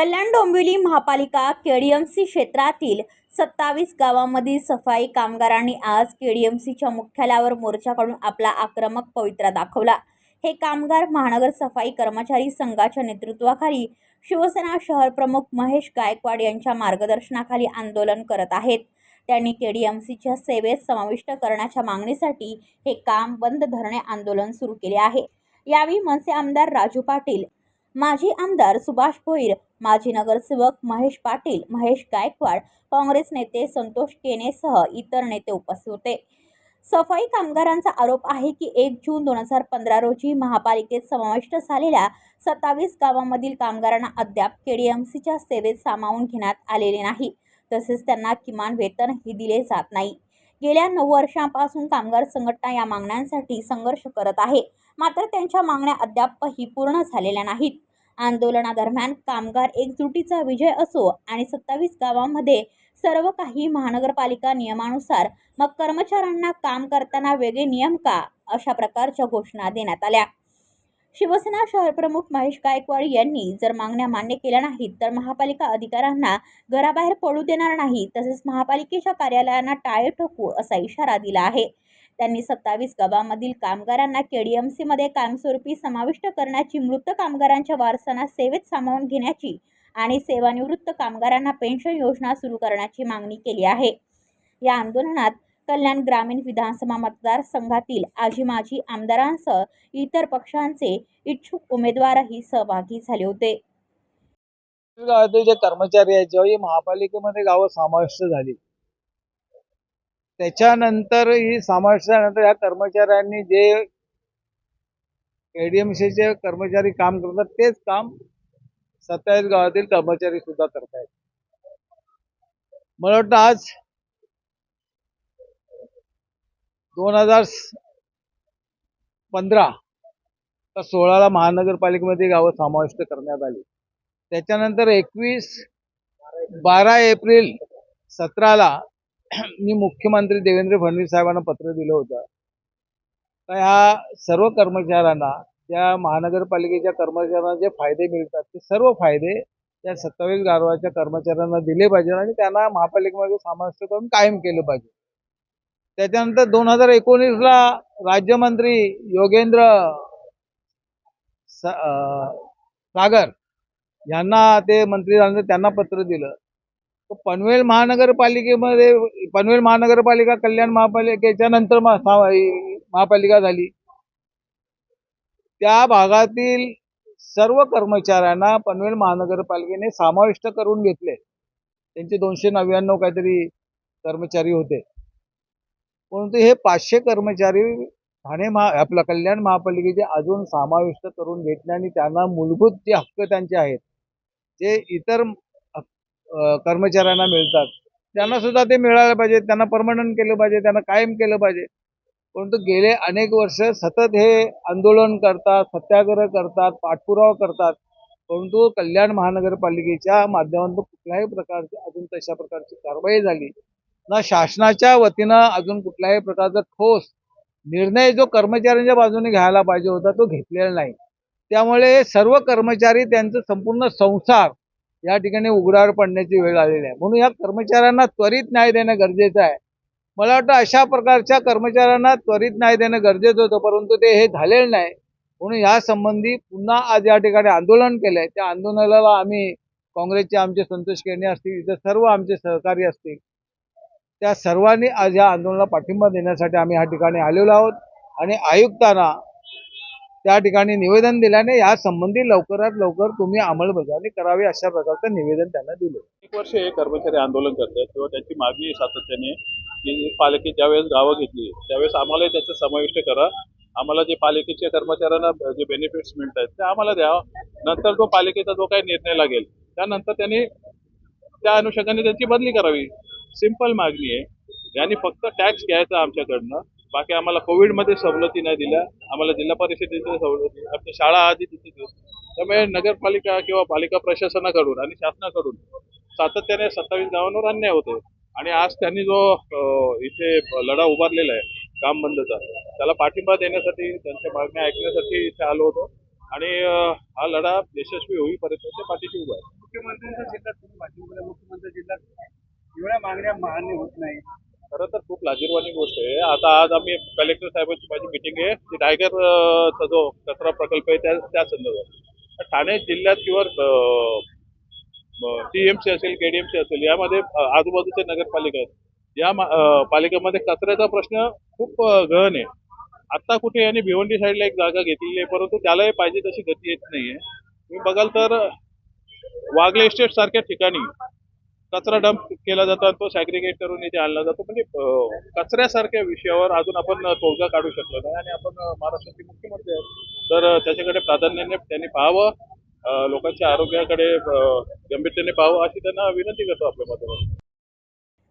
कल्याण डोंबिवली महापालिका केडीएमसी क्षेत्रातील सत्तावीस गावांमधील सफाई कामगारांनी आज केडीएमसीच्या मुख्यालयावर मोर्चा काढून आपला आक्रमक पवित्रा दाखवला. हे कामगार महानगर सफाई कर्मचारी संघाच्या नेतृत्वाखाली शिवसेना शहर प्रमुख महेश गायकवाड यांच्या मार्गदर्शनाखाली आंदोलन करत आहेत. त्यांनी केडीएमसीच्या सेवेत समाविष्ट करण्याच्या मागणीसाठी हे काम बंद धरणे आंदोलन सुरू केले आहे. यावेळी मनसे आमदार राजू पाटील माजी आमदार सुभाष भोईर माजी नगरसेवक महेश पाटील महेश गायकवाड काँग्रेस नेते संतोष केनेसह इतर नेते उपस्थित होते. सफाई कामगारांचा आरोप आहे की एक जून दोन हजार पंधरा रोजी महापालिकेत समाविष्ट झालेल्या सत्तावीस गावांमधील कामगारांना अद्याप केडीएमसीच्या सेवेत सामावून घेण्यात आलेले नाही. तसेच त्यांना किमान वेतनही दिले जात नाही. गेल्या नऊ वर्षांपासून कामगार संघटना या मागण्यांसाठी संघर्ष करत आहे. मात्र त्यांच्या मागण्या अद्यापही पूर्ण झालेल्या नाहीत. आंदोलनादरम्यान कामगार एकजुटीचा विजय असो आणि सत्तावीस गावांमध्ये सर्व काही महानगरपालिका नियमानुसार मग कर्मचाऱ्यांना काम करताना वेगळे नियम का? अशा प्रकारच्या घोषणा देण्यात आल्या. शिवसेना शहरप्रमुख महेश गायकवाड यांनी जर मागण्या मान्य केल्या नाहीत तर महापालिका अधिकाऱ्यांना घराबाहेर पडू देणार नाही तसेच महापालिकेच्या कार्यालयांना टाळे ठोकू असा इशारा दिला आहे. त्यांनी सत्तावीस गावांमधील कामगारांना केडीएमसीमध्ये कायमस्वरूपी समाविष्ट करण्याची मृत कामगारांच्या वारसांना सेवेत सामावून घेण्याची आणि सेवानिवृत्त कामगारांना पेन्शन योजना सुरू करण्याची मागणी केली आहे. या आंदोलनात कल्याण ग्रामीण विधानसभा मतदारसंघातील आजी माजी आमदारांसह इतर पक्षांचे इच्छुक उमेदवारही सहभागी झाले होते. गावातील जे कर्मचारी आहेत जेव्हा महापालिकेमध्ये गावं समाविष्ट झाली त्याच्यानंतर ही समाविष्ट झाल्यानंतर या कर्मचाऱ्यांनी जे एडीएमसीचे कर्मचारी काम करतात तेच काम सत्तावीस गावातील कर्मचारी सुद्धा करतायत. मला वाटतं आज दोन हजार पंधरा तर सोळाला महानगरपालिकेमध्ये गावं समाविष्ट करण्यात आली. त्याच्यानंतर एकवीस बारा एप्रिल सतराला मी मुख्यमंत्री देवेंद्र फडणवीस साहेबांना पत्र दिलं होतं. तर ह्या सर्व कर्मचाऱ्यांना त्या महानगरपालिकेच्या कर्मचाऱ्यांना जे फायदे मिळतात ते सर्व फायदे त्या सत्तावीस गारवाच्या कर्मचाऱ्यांना दिले पाहिजे आणि त्यांना महापालिकेमध्ये समाविष्ट करून कायम केलं पाहिजे. त्याच्यानंतर दोन हजार एकोणीसला राज्यमंत्री योगेंद्र अं, सागर यांना ते मंत्री त्यांना पत्र दिलं. पनवेल महानगरपालिकेमध्ये पनवेल महानगरपालिका कल्याण महापालिकेच्या नंतर महापालिका झाली. त्या भागातील सर्व कर्मचाऱ्यांना पनवेल महानगरपालिकेने समाविष्ट करून घेतले. त्यांचे दोनशे नव्याण्णव काहीतरी कर्मचारी होते. परंतु हे पाचशे कर्मचारी ठाणे महा आपलं कल्याण महापालिकेचे अजून समाविष्ट करून घेतले आणि त्यांना मूलभूत जे हक्क त्यांचे आहेत जे इतर कर्मचाऱ्यांना मिळतात त्यांना सुद्धा ते मिळालं पाहिजे त्यांना परमनंट केलं पाहिजे त्यांना कायम केलं पाहिजे. परंतु गेले अनेक वर्ष सतत हे आंदोलन करतात सत्याग्रह करतात पाठपुरावा करतात. परंतु कल्याण महानगरपालिकेच्या माध्यमातून कुठल्याही प्रकारची अजून तशा प्रकारची कारवाई झाली ना. शासनाच्या वतीनं अजून कुठल्याही प्रकारचा ठोस निर्णय जो कर्मचाऱ्यांच्या बाजूने घ्यायला पाहिजे होता तो घेतलेला नाही. त्यामुळे सर्व कर्मचारी त्यांचं संपूर्ण संसार या ठिकाणी उघड्यावर पडण्याची वेळ आलेली आहे. म्हणून या कर्मचाऱ्यांना त्वरित न्याय देणं गरजेचं आहे. मला वाटतं अशा प्रकारच्या कर्मचाऱ्यांना त्वरित न्याय देणं गरजेचं होतं परंतु ते हे झालेलं नाही. म्हणून या संबंधी पुन्हा आज या ठिकाणी आंदोलन केलंय. त्या आंदोलनाला आम्ही काँग्रेसचे आमचे संतोष केणे असतील इतर सर्व आमचे सहकारी असतील त्या सर्वांनी आज या आंदोलनाला पाठिंबा देण्यासाठी आम्ही या ठिकाणी आलेलो आहोत. आणि आयुक्तांना त्या ठिकाणी निवेदन दिल्याने या संबंधी लवकरात लवकर तुम्ही अंमलबजावणी करावी अशा प्रकारचं निवेदन त्यांना दिलं. एक वर्ष हे कर्मचारी आंदोलन करतात किंवा त्यांची मागणी सातत्याने की पालिकेत ज्यावेळेस गावं घेतली त्यावेळेस आम्हालाही त्याचं समाविष्ट करा. आम्हाला जे पालिकेच्या कर्मचाऱ्यांना जे बेनिफिट्स मिळत आहेत ते आम्हाला द्या. नंतर तो पालिकेचा जो काही निर्णय लागेल त्यानंतर त्यांनी त्या अनुषंगाने त्यांची बदली करावी. सिंपल मागणी आहे. यांनी फक्त टॅक्स घ्यायचा आमच्याकडनं बाकी आम्हाला कोविडमध्ये सवलती नाही दिल्या. आम्हाला जिल्हा परिषदेच्या सवलती आमच्या शाळा आधी तिथे त्यामुळे नगरपालिका किंवा पालिका प्रशासनाकडून आणि शासनाकडून सातत्याने सत्तावीस गावांवर अन्याय होतोय. आणि आज त्यांनी जो इथे लढा उभारलेला आहे काम बंदचा त्याला पाठिंबा देण्यासाठी त्यांच्या मागण्या ऐकण्यासाठी इथे आलो होतो. आणि हा लढा यशस्वी होईपर्यंत ते पाठीशी उभा आहे. मुख्यमंत्र्यांच्या जिल्ह्यात मुख्यमंत्री जिल्ह्यात एवढ्या मागण्या मान्य होत नाही खरं तर खूप लाजीरवाणी गोष्ट आहे. आता आज आम्ही कलेक्टर साहेबांची माझी मिटिंग आहे. ती टायगर जो कचरा प्रकल्प आहे त्या त्या संदर्भात. ठाणे जिल्ह्यात किंवा टीएमसी असेल केडीएमसी असेल यामध्ये आजूबाजूचे नगरपालिका आहेत. या पालिकेमध्ये कचऱ्याचा प्रश्न खूप गहन आहे. आता कुठे यांनी भिवंडी साईडला एक जागा घेतलेली आहे परंतु त्यालाही पाहिजे तशी गती येत नाहीये. तुम्ही बघाल तर वागले इस्टेट सारख्या ठिकाणी कचरा डंप केला जातो आणि तो सॅग्रिगेट करून इथे आणला जातो. म्हणजे कचऱ्यासारख्या विषयावर अजून आपण तोडगा काढू शकलो नाही. आणि आपण महाराष्ट्राचे मुख्यमंत्री आहेत. तर त्याच्याकडे प्राधान्याने त्यांनी पाहावं. लोकांच्या आरोग्याकडे गंभीरतेने पाहावं अशी त्यांना विनंती करतो आपल्या माध्यमातून.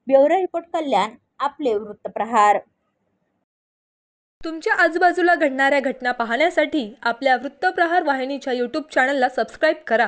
ब्युरो रिपोर्ट कल्याण आपले वृत्तप्रहार तुमच्या आजूबाजूला घडणाऱ्या घटना पाहण्यासाठी आपल्या वृत्तप्रहार वाहिनीच्या यूट्यूब चॅनलला सबस्क्राईब करा.